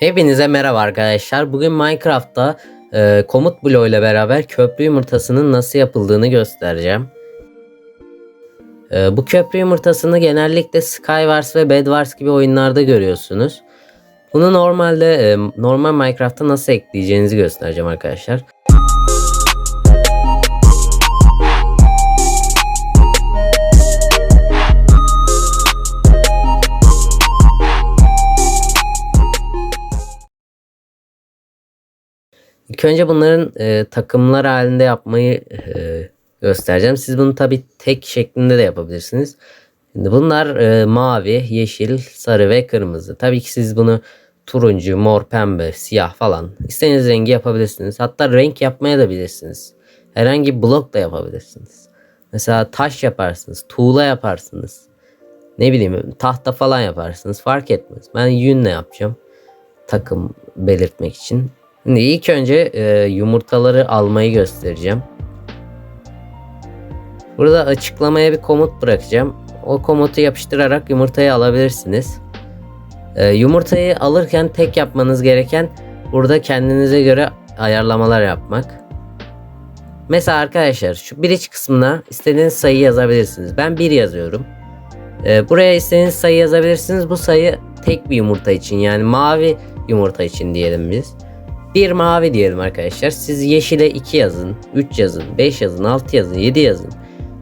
Hepinize merhaba arkadaşlar. Bugün Minecraft'ta e, komut bloğu ile beraber köprü yumurtasının nasıl yapıldığını göstereceğim. E, bu köprü yumurtasını genellikle Skywars ve Bedwars gibi oyunlarda görüyorsunuz. Bunu normalde e, normal Minecraft'ta nasıl ekleyeceğinizi göstereceğim arkadaşlar. İlk önce bunların e, takımlar halinde yapmayı e, göstereceğim. Siz bunu tabi tek şeklinde de yapabilirsiniz. Şimdi bunlar e, mavi, yeşil, sarı ve kırmızı. Tabii ki siz bunu turuncu, mor, pembe, siyah falan istediğiniz rengi yapabilirsiniz. Hatta renk yapmaya da bilirsiniz. Herhangi bir blok da yapabilirsiniz. Mesela taş yaparsınız, tuğla yaparsınız. Ne bileyim tahta falan yaparsınız fark etmez. Ben yünle yapacağım takım belirtmek için. Şimdi ilk önce e, yumurtaları almayı göstereceğim. Burada açıklamaya bir komut bırakacağım. O komutu yapıştırarak yumurtayı alabilirsiniz. E, yumurtayı alırken tek yapmanız gereken burada kendinize göre ayarlamalar yapmak. Mesela arkadaşlar şu bridge kısmına istediğiniz sayı yazabilirsiniz. Ben 1 yazıyorum. E, buraya istediğiniz sayı yazabilirsiniz. Bu sayı tek bir yumurta için yani mavi yumurta için diyelim biz. Bir mavi diyelim arkadaşlar. Siz yeşile 2 yazın, 3 yazın, 5 yazın, 6 yazın, 7 yazın.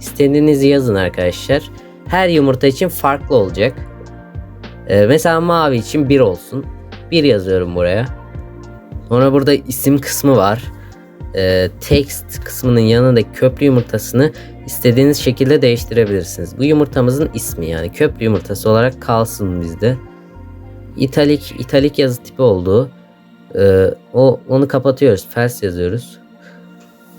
İstediğinizi yazın arkadaşlar. Her yumurta için farklı olacak. Ee, mesela mavi için 1 olsun. 1 yazıyorum buraya. Sonra burada isim kısmı var. Ee, text kısmının yanındaki köprü yumurtasını istediğiniz şekilde değiştirebilirsiniz. Bu yumurtamızın ismi yani köprü yumurtası olarak kalsın bizde. İtalik, italik yazı tipi olduğu ee, o onu kapatıyoruz. Fels yazıyoruz.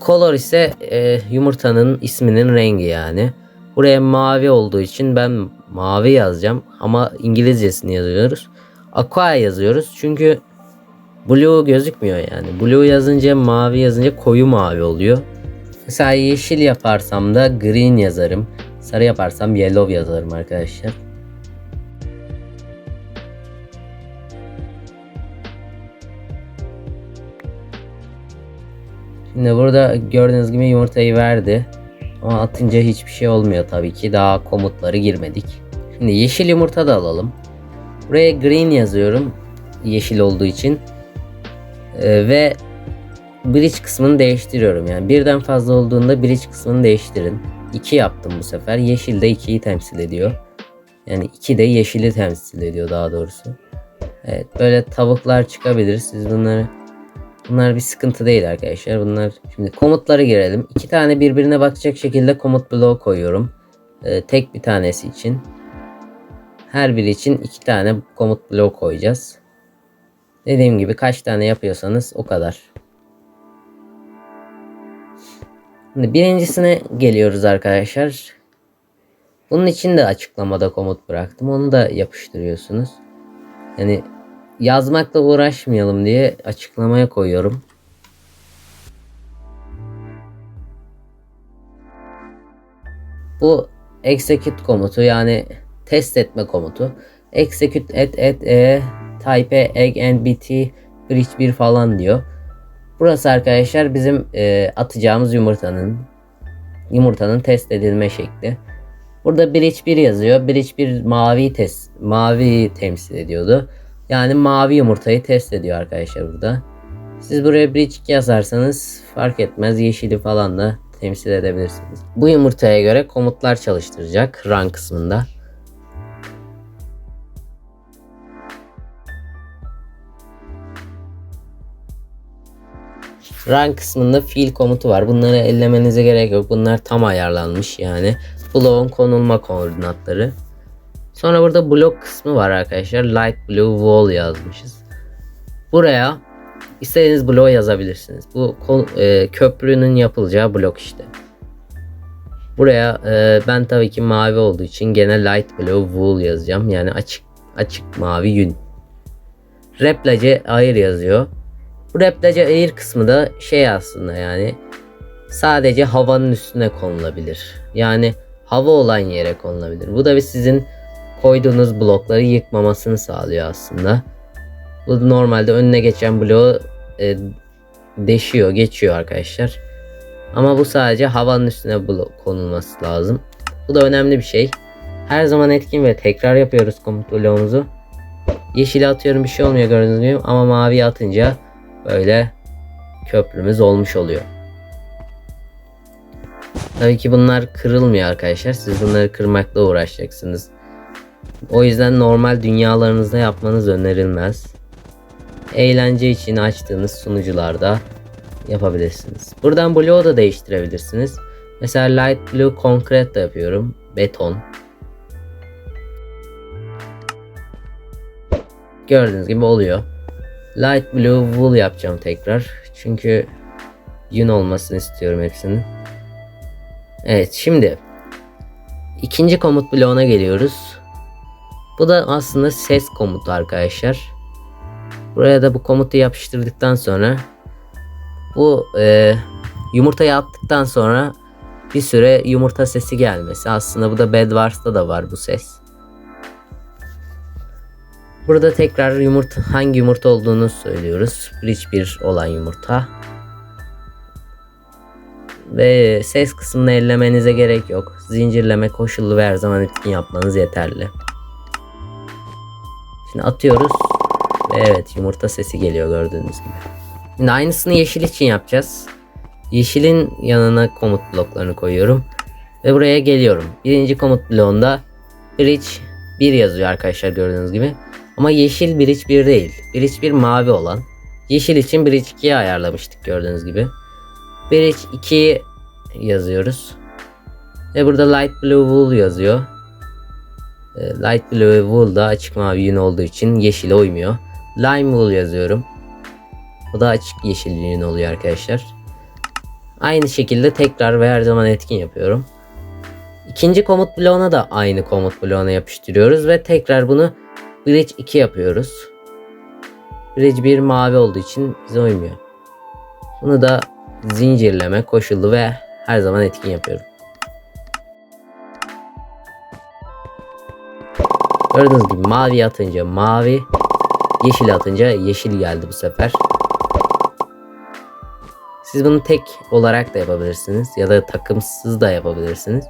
Color ise e, yumurtanın isminin rengi yani. Buraya mavi olduğu için ben mavi yazacağım ama İngilizcesini yazıyoruz. Aqua yazıyoruz çünkü blue gözükmüyor yani. Blue yazınca mavi yazınca koyu mavi oluyor. Mesela yeşil yaparsam da green yazarım. Sarı yaparsam yellow yazarım arkadaşlar. Burada gördüğünüz gibi yumurtayı verdi. Ama atınca hiçbir şey olmuyor tabii ki. Daha komutları girmedik. Şimdi yeşil yumurta da alalım. Buraya green yazıyorum. Yeşil olduğu için. Ee, ve bridge kısmını değiştiriyorum. Yani birden fazla olduğunda bridge kısmını değiştirin. 2 yaptım bu sefer. Yeşil de 2'yi temsil ediyor. Yani 2 de yeşili temsil ediyor daha doğrusu. Evet böyle tavuklar çıkabilir. Siz bunları Bunlar bir sıkıntı değil arkadaşlar. Bunlar şimdi komutlara girelim. İki tane birbirine bakacak şekilde komut bloğu koyuyorum. Ee, tek bir tanesi için. Her biri için iki tane komut bloğu koyacağız. Dediğim gibi kaç tane yapıyorsanız o kadar. Şimdi birincisine geliyoruz arkadaşlar. Bunun için de açıklamada komut bıraktım. Onu da yapıştırıyorsunuz. Yani yazmakla uğraşmayalım diye açıklamaya koyuyorum. Bu execute komutu yani test etme komutu. Execute et et e type egg and bt bridge 1 falan diyor. Burası arkadaşlar bizim e, atacağımız yumurtanın yumurtanın test edilme şekli. Burada bridge 1 yazıyor. Bridge 1 mavi test mavi temsil ediyordu. Yani mavi yumurtayı test ediyor arkadaşlar burada. Siz buraya bridge yazarsanız fark etmez yeşili falan da temsil edebilirsiniz. Bu yumurtaya göre komutlar çalıştıracak run kısmında. Run kısmında fiil komutu var. Bunları ellemenize gerek yok. Bunlar tam ayarlanmış yani. Bloğun konulma koordinatları. Sonra burada blok kısmı var arkadaşlar. Light blue wall yazmışız. Buraya istediğiniz bloğu yazabilirsiniz. Bu e, köprünün yapılacağı blok işte. Buraya e, ben tabii ki mavi olduğu için gene light blue wool yazacağım. Yani açık açık mavi yün. Replace air yazıyor. Bu replace air kısmı da şey aslında yani sadece havanın üstüne konulabilir. Yani hava olan yere konulabilir. Bu da bir sizin koyduğunuz blokları yıkmamasını sağlıyor aslında. Bu normalde önüne geçen bloğu e, deşiyor, geçiyor arkadaşlar. Ama bu sadece havanın üstüne blok konulması lazım. Bu da önemli bir şey. Her zaman etkin ve tekrar yapıyoruz komut bloğumuzu. Yeşili atıyorum bir şey olmuyor gördüğünüz gibi ama mavi atınca böyle köprümüz olmuş oluyor. Tabii ki bunlar kırılmıyor arkadaşlar. Siz bunları kırmakla uğraşacaksınız. O yüzden normal dünyalarınızda yapmanız önerilmez. Eğlence için açtığınız sunucularda yapabilirsiniz. Buradan bloğu da değiştirebilirsiniz. Mesela light blue concrete da yapıyorum. Beton. Gördüğünüz gibi oluyor. Light blue wool yapacağım tekrar. Çünkü yün olmasını istiyorum hepsinin. Evet şimdi ikinci komut bloğuna geliyoruz. Bu da aslında ses komutu arkadaşlar. Buraya da bu komutu yapıştırdıktan sonra bu e, yumurtayı attıktan sonra bir süre yumurta sesi gelmesi. Aslında bu da Bedwars'ta da var bu ses. Burada tekrar yumurta hangi yumurta olduğunu söylüyoruz. Bridge 1 olan yumurta. Ve ses kısmını ellemenize gerek yok. Zincirleme koşullu ve her zaman etkin yapmanız yeterli. Şimdi atıyoruz. Ve evet yumurta sesi geliyor gördüğünüz gibi. Şimdi aynısını yeşil için yapacağız. Yeşilin yanına komut bloklarını koyuyorum. Ve buraya geliyorum. Birinci komut bloğunda bridge 1 yazıyor arkadaşlar gördüğünüz gibi. Ama yeşil bridge 1 değil. Bridge 1 mavi olan. Yeşil için bridge 2'ye ayarlamıştık gördüğünüz gibi. Bridge 2'yi yazıyoruz. Ve burada light blue wool yazıyor. E, Light blue wool da açık mavi yün olduğu için yeşile uymuyor. Lime wool yazıyorum. Bu da açık yeşil yün oluyor arkadaşlar. Aynı şekilde tekrar ve her zaman etkin yapıyorum. İkinci komut bloğuna da aynı komut bloğuna yapıştırıyoruz ve tekrar bunu Bridge 2 yapıyoruz. Bridge 1 mavi olduğu için bize uymuyor. Bunu da zincirleme koşullu ve her zaman etkin yapıyorum. Gördüğünüz gibi mavi atınca mavi, yeşil atınca yeşil geldi bu sefer. Siz bunu tek olarak da yapabilirsiniz ya da takımsız da yapabilirsiniz.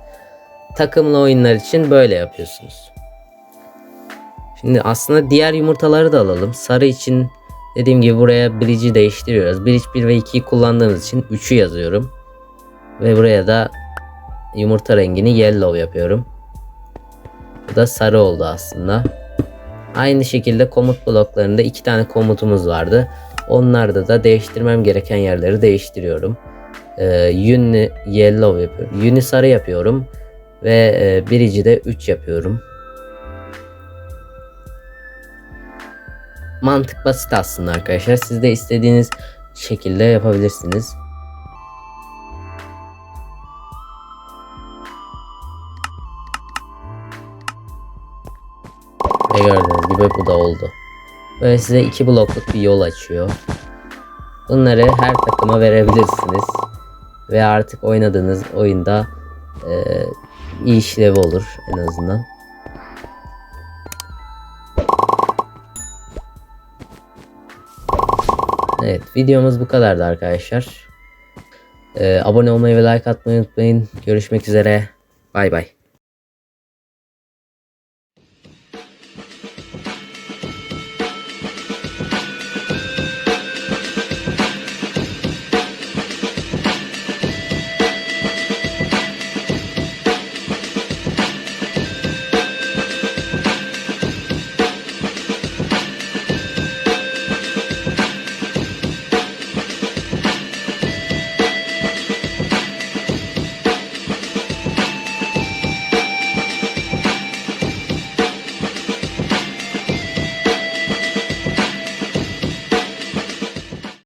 Takımlı oyunlar için böyle yapıyorsunuz. Şimdi aslında diğer yumurtaları da alalım. Sarı için dediğim gibi buraya bridge'i değiştiriyoruz. Bridge 1 ve 2'yi kullandığımız için 3'ü yazıyorum. Ve buraya da yumurta rengini yellow yapıyorum. Da sarı oldu aslında. Aynı şekilde komut bloklarında iki tane komutumuz vardı. Onlarda da değiştirmem gereken yerleri değiştiriyorum. Ee, yünü yellow yapıyorum. Yünü sarı yapıyorum. Ve e, birici de 3 yapıyorum. Mantık basit aslında arkadaşlar. Siz de istediğiniz şekilde yapabilirsiniz. Ve gördüğünüz gibi bu da oldu. Böyle size iki blokluk bir yol açıyor. Bunları her takıma verebilirsiniz. Ve artık oynadığınız oyunda e, iyi işlevi olur en azından. Evet videomuz bu kadardı arkadaşlar. E, abone olmayı ve like atmayı unutmayın. Görüşmek üzere. Bay bay.